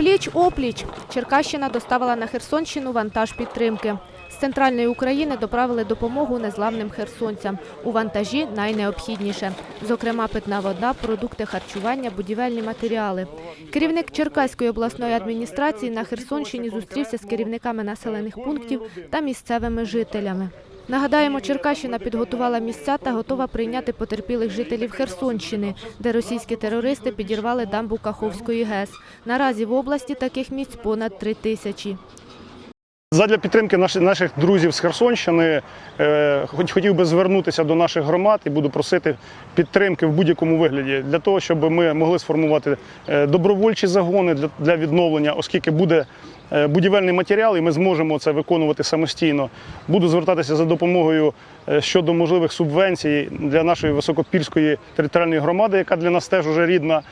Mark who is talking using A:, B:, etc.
A: Пліч опліч Черкащина доставила на Херсонщину вантаж підтримки. З центральної України доправили допомогу незламним херсонцям. У вантажі найнеобхідніше. Зокрема, питна вода, продукти харчування, будівельні матеріали. Керівник Черкаської обласної адміністрації на Херсонщині зустрівся з керівниками населених пунктів та місцевими жителями. Нагадаємо, Черкащина підготувала місця та готова прийняти потерпілих жителів Херсонщини, де російські терористи підірвали дамбу Каховської ГЕС. Наразі в області таких місць понад три тисячі.
B: Задля підтримки наших, друзів з Херсонщини е, хотів би звернутися до наших громад і буду просити підтримки в будь-якому вигляді для того, щоб ми могли сформувати е, добровольчі загони для, відновлення, оскільки буде будівельний матеріал, і ми зможемо це виконувати самостійно. Буду звертатися за допомогою е, щодо можливих субвенцій для нашої високопільської територіальної громади, яка для нас теж уже рідна.